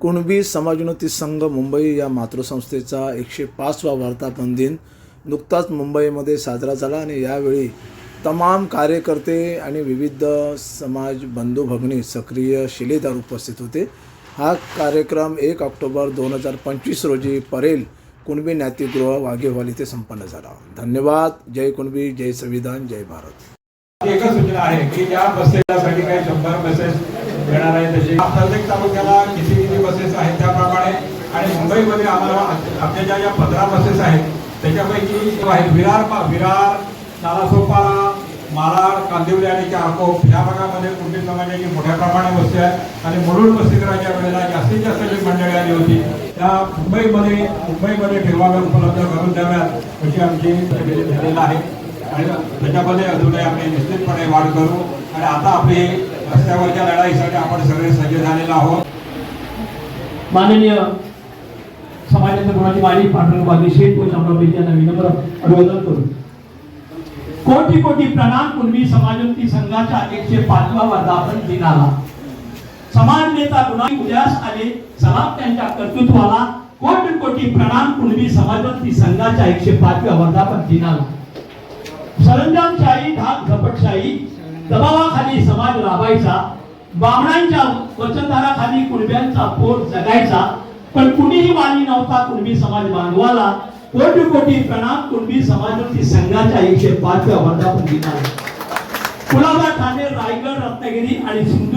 कुणबी समाजोन्नती संघ मुंबई या मातृसंस्थेचा एकशे पाचवा वर्धापन दिन नुकताच मुंबईमध्ये साजरा झाला आणि यावेळी तमाम कार्यकर्ते आणि विविध समाज बंधू भगिनी सक्रिय शिलेदार उपस्थित होते. हा कार्यक्रम एक ऑक्टोबर दोन हजार पंचवीस रोजी परेल कुणबी नातीगृह वाघेवाल इथे संपन्न झाला. धन्यवाद. जय कुणबी जय संविधान जय भारत. एकच सूचना आहे की या बसेसाठी काही शंभर बसेस येणार आहे तसे प्रत्येक तालुक्याला किती किती बसेस आहेत त्याप्रमाणे आणि मुंबईमध्ये आम्हाला आपल्या ज्या ज्या पंधरा बसेस आहेत त्याच्यापैकी आहेत विरार विरार नालासोपारा मालाड कांदिवली आणि चारकोप या भागामध्ये कुंडी समाजाची मोठ्या प्रमाणात वस्ती आहे आणि मुरुड बसतीकराच्या वेळेला जास्तीत जास्त जी मंडळी आली होती त्या मुंबईमध्ये मुंबईमध्ये ठेवाव्या उपलब्ध करून द्याव्यात अशी आमची झालेलं आहे. आणि त्याच्यामध्ये अजूनही आम्ही निश्चितपणे वाढ करू. आणि आता आपली रस्त्यावरच्या लढाईसाठी आपण सगळे सज्ज झालेलो आहोत. माननीय समाजाच्या गुणाची माली पाठवणी बागी शेठ व शामराव यांना विनम्र अभिवादन करू. कोटी कोटी प्रणाम कुणबी समाजोन्नती संघाच्या एकशे पाचवा वर्धापन दिनाला. समाज नेता गुणाई उद्यास आले सलाम त्यांच्या कर्तृत्वाला कोटी कोटी प्रणाम कुणबी समाजोन्नती संघाच्या एकशे पाचव्या वर्धापन दिनाला. सरंजामशाही धाक झपटशाही दबावाखाली समाज राबायचा बामणांच्या वचनदाराखाली कुणब्यांचा पोट जगायचा पण कुणीही वाणी नव्हता कुणबी समाज बांधवाला कोटी कोटी प्रणाम कुणबी समाजोन्नती संघाच्या एकशे पाचव्या वर्धापन दिनाला कुलाबा ठाणे रायगड रत्नागिरी आणि सिंधू